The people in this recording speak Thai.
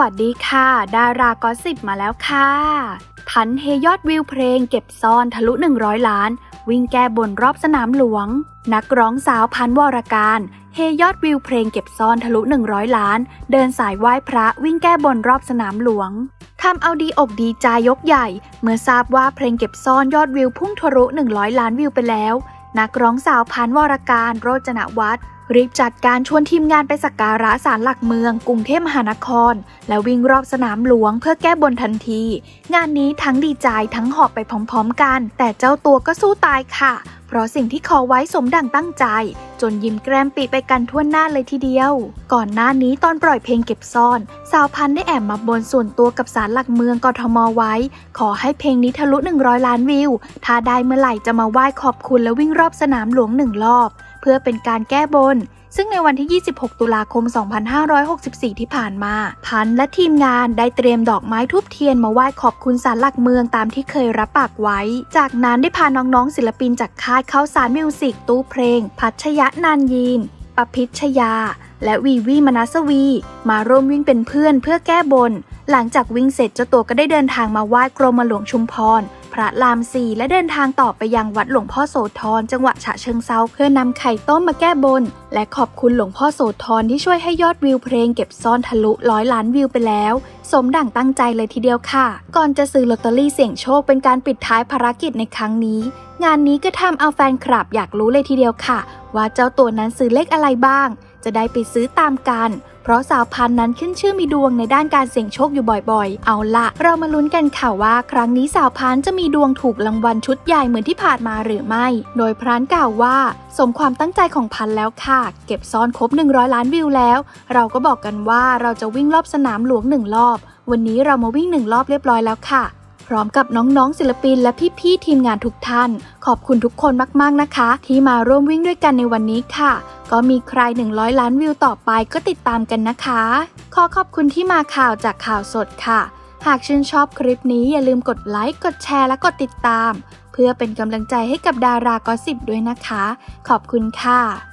วัสดีค่ะ ดารากอสิบมาแล้วค่ะพันเฮยอดวิวเพลงเก็บซ่อนทะลุ 100 ล้าน วิ่งแก้บนรอบสนามหลวง นักร้องสาวพันวรการ เฮยอดวิวเพลงเก็บซ่อนทะลุ 100 ล้าน เดินสายไหว้พระวิ่งแก้บนรอบสนามหลวงทำเอาดีอกดีใจยกใหญ่ เมื่อทราบว่าเพลงเก็บซ่อนยอดวิวพุ่งทะลุ 100 ล้านวิวไปแล้ว นักร้องสาวพันวรการโรจนวัฒน์ รีบจัดการชวนทีมงานไปสักการะศาลหลักเมือง กรุงเทพมหานคร และวิ่งรอบสนามหลวงเพื่อแก้บนทันที งานนี้ทั้งดีใจทั้งหอบไปพร้อมๆกัน แต่เจ้าตัวก็สู้ตายค่ะ เพราะสิ่งที่ขอไว้สมดังตั้งใจ จนยิ้มแกรมปีไปกันทั่วหน้าเลยทีเดียว ก่อนหน้านี้ตอนปล่อยเพลงเก็บซ่อน สาวพันธ์ได้แอบมาบนส่วนตัวกับสารหลักเมืองกทมไว้ ขอให้เพลงนี้ทะลุ 100 ล้านวิว ถ้าได้เมื่อไหร่จะมาไหว้ขอบคุณและวิ่งรอบสนามหลวงหนึ่งรอบ เพื่อเป็นการแก้บน ซึ่งในวันที่ 26 ตุลาคม 2564 ที่ผ่านมา พันธ์และทีมงานได้เตรียมดอกไม้ทูบเทียนมาไหว้ขอบคุณศาลหลักเมืองตามที่เคยรับปากไว้ จากนั้นได้พาน้องๆ ศิลปินจากค่ายเข้าสารมิวสิกตู้เพลง พัชยะนานยีนปพิชยา และวีวีมนัสวี มาร่วมวิ่งเป็นเพื่อนเพื่อแก้บน หลังจากวิ่งเสร็จเจ้าตัวก็ได้เดินทางมาไหว้กรมหลวงชุมพร พระรามสี่และเดินทางต่อไปยังวัดหลวงพ่อโสธรจังหวัดฉะเชิงเซาเพื่อนำไข่ต้มมาแก้บน และขอบคุณหลวงพ่อโสธรที่ช่วยให้ยอดวิวเพลงเก็บซ่อนทะลุร้อยล้านวิวไปแล้ว สมดั่งตั้งใจเลยทีเดียวค่ะ ก่อนจะซื้อลอตเตอรี่เสี่ยงโชคเป็นการปิดท้ายภารกิจในครั้งนี้ งานนี้ก็ทำเอาแฟนคลับอยากรู้เลยทีเดียวค่ะ ว่าเจ้าตัวนั้นซื้อเลขอะไรบ้าง จะได้ไปซื้อตามกัน เพราะสาวพันนั้นขึ้นชื่อมีดวงในด้านการเสี่ยงโชคอยู่บ่อยๆ เอาละเรามาลุ้นกันค่ะว่า ครั้งนี้สาวพันจะมีดวงถูกรางวัลชุดใหญ่เหมือนที่ผ่านมาหรือไม่ โดยพรานกล่าวว่า สมความตั้งใจของพันแล้วค่ะ เก็บซ่อนครบ 100 ล้านวิวแล้ว เราก็บอกกันว่าเราจะวิ่งรอบสนามหลวงหนึ่งรอบ วันนี้เรามาวิ่งหนึ่งรอบเรียบร้อยแล้วค่ะพร้อมกับน้องๆศิลปินและพี่ๆทีมงานทุกท่าน ขอบคุณทุกคนมากๆนะคะ ที่มาร่วมวิ่งด้วยกันในวันนี้ค่ะ ก็มีใคร 100 ล้านวิวต่อไปก็ติดตามกันนะคะ ขอขอบคุณที่มาข่าวจากข่าวสดค่ะ หากชื่นชอบคลิปนี้อย่าลืมกดไลค์ กดแชร์และกดติดตาม เพื่อเป็นกำลังใจให้กับดารากอสิบด้วยนะคะ ขอบคุณค่ะ